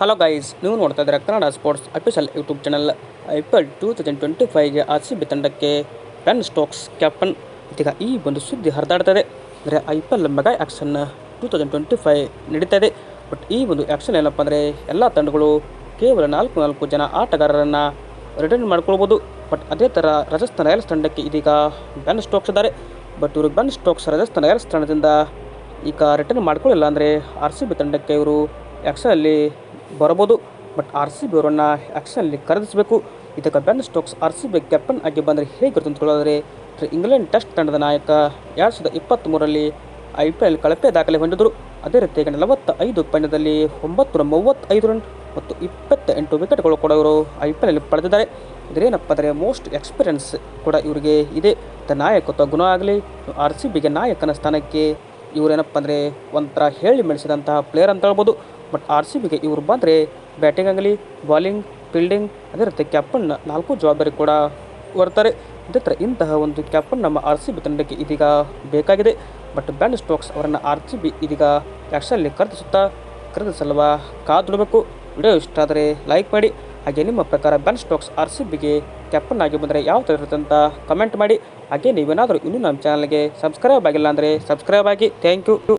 Hello guys ನೀವು ನೋಡ್ತಾ ಇದ್ದೀರಾ Kannada sports official YouTube channel I P L two thousand twenty ಫೈವ್ಗೆ R C B ತಂಡಕ್ಕೆ Ben Stokes captain ಇದೀಗ ಈ ಒಂದು ಸುದ್ದಿ ಹರಿದಾಡ್ತದೆ. ಅಂದರೆ I P L mega auction two thousand twenty five ನಡೀತದೆ ಬಟ್ ಈ ಒಂದು ಆ್ಯಕ್ಷನ್ ಏನಪ್ಪ ಅಂದರೆ ಎಲ್ಲ ತಂಡಗಳು ಕೇವಲ ನಾಲ್ಕು ನಾಲ್ಕು ಜನ ಆಟಗಾರರನ್ನು ರಿಟರ್ನ್ ಮಾಡ್ಕೊಳ್ಬೋದು. ಬಟ್ ಅದೇ ಥರ ರಾಜಸ್ಥಾನ್ ರಾಯಲ್ಸ್ ತಂಡಕ್ಕೆ ಇದೀಗ ಬೆನ್ ಸ್ಟೋಕ್ಸ್ ಇದ್ದಾರೆ. ಬಟ್ ಇವರು ಬೆನ್ ಸ್ಟೋಕ್ಸ್ ರಾಜಸ್ಥಾನ್ ರಾಯಲ್ಸ್ ತಂಡದಿಂದ ಈಗ ರಿಟರ್ನ್ ಮಾಡ್ಕೊಳ್ಳಿಲ್ಲ ಅಂದರೆ ಆರ್ ಸಿ ಬಿ ತಂಡಕ್ಕೆ ಇವರು ಆ್ಯಕ್ಷನಲ್ಲಿ ಬರ್ಬೋದು ಬಟ್ ಆರ್ ಸಿ ಬಿ ಅವರನ್ನು ಆ್ಯಕ್ಷನಲ್ಲಿ ಖರೀದಿಸಬೇಕು ಇದಕ್ಕೆ Ben Stokes R C B captain ಆಗಿ ಬಂದರೆ ಹೇಗಿರುತ್ತೆ ಅಂತ ಹೇಳೋದ್ರೆ ಇಂಗ್ಲೆಂಡ್ ಟೆಸ್ಟ್ ತಂಡದ ನಾಯಕ ಎರಡು ಸಾವಿರದ ಇಪ್ಪತ್ತ್ಮೂರಲ್ಲಿ ಐ ಪಿ ಎಲ್ ಕಳಪೆ ದಾಖಲೆ ಹೊಂದಿದ್ದರು ಅದೇ ರೀತಿಯಾಗಿ ನಲವತ್ತ ಐದು ಪಂದ್ಯದಲ್ಲಿ ಒಂಬತ್ತು ಮೂವತ್ತೈದು ರನ್ ಮತ್ತು ಇಪ್ಪತ್ತ ಎಂಟು ವಿಕೆಟ್ಗಳು ಕೂಡ ಇವರು ಐ ಪಿ ಎಲ್ ಪಡೆದಿದ್ದಾರೆ. ಇದರೇನಪ್ಪ ಅಂದರೆ ಮೋಸ್ಟ್ ಎಕ್ಸ್ಪೀರಿಯನ್ಸ್ ಕೂಡ ಇವರಿಗೆ ಇದೆ. ತ ನಾಯಕತ್ವ ಗುಣ ಆಗಲಿ ಆರ್ ಸಿ ಬಿಗೆ ನಾಯಕನ ಸ್ಥಾನಕ್ಕೆ ಇವರೇನಪ್ಪ ಅಂದರೆ ಒಂಥರ ಹೇಳಿ ಮೆಣಸಿದಂತಹ ಪ್ಲೇಯರ್ ಅಂತ ಹೇಳ್ಬೋದು. ಬಟ್ ಆರ್ ಸಿ ಬಿಗೆ ಇವರು ಬಂದರೆ ಬ್ಯಾಟಿಂಗ್ ಆಗಲಿ ಬಾಲಿಂಗ್ ಫೀಲ್ಡಿಂಗ್ ಅದೇ ರೀತಿ ಕ್ಯಾಪ್ಟನ್ ನಾಲ್ಕು ಜವಾಬ್ದಾರಿ ಕೂಡ ಬರ್ತಾರೆ ಅದೇ ಥರ ಇಂತಹ ಒಂದು ಕ್ಯಾಪ್ಟನ್ ನಮ್ಮ ಆರ್ ಸಿ ಬಿ ತಂಡಕ್ಕೆ ಇದೀಗ ಬೇಕಾಗಿದೆ. ಬಟ್ ಬ್ಯಾನ್ ಸ್ಟೋಕ್ಸ್ ಅವರನ್ನು ಆರ್ ಸಿ ಬಿ ಇದೀಗ ಆ್ಯಕ್ಷನಲ್ಲಿ ಖರೀದಿಸುತ್ತಾ ಖರೀದಿಸಲ್ವ? ಕಾದುಡಬೇಕು ವಿಡಿಯೋ ಇಷ್ಟ ಆದರೆ ಲೈಕ್ ಮಾಡಿ. ಹಾಗೆ ನಿಮ್ಮ ಪ್ರಕಾರ ಬ್ಯಾನ್ ಸ್ಟೋಕ್ಸ್ ಆರ್ ಸಿ ಬಿಗೆ ಕ್ಯಾಪ್ಟನ್ ಆಗಿ ಬಂದರೆ ಯಾವ ಥರ ಇರುತ್ತೆ ಅಂತ ಕಮೆಂಟ್ ಮಾಡಿ. ಹಾಗೆ ನೀವೇನಾದರೂ ಇನ್ನೂ ನಮ್ಮ ಚಾನಲ್ಗೆ ಸಬ್ಸ್ಕ್ರೈಬ್ ಆಗಿಲ್ಲ ಅಂದರೆ ಸಬ್ಸ್ಕ್ರೈಬ್ ಆಗಿ. Thank you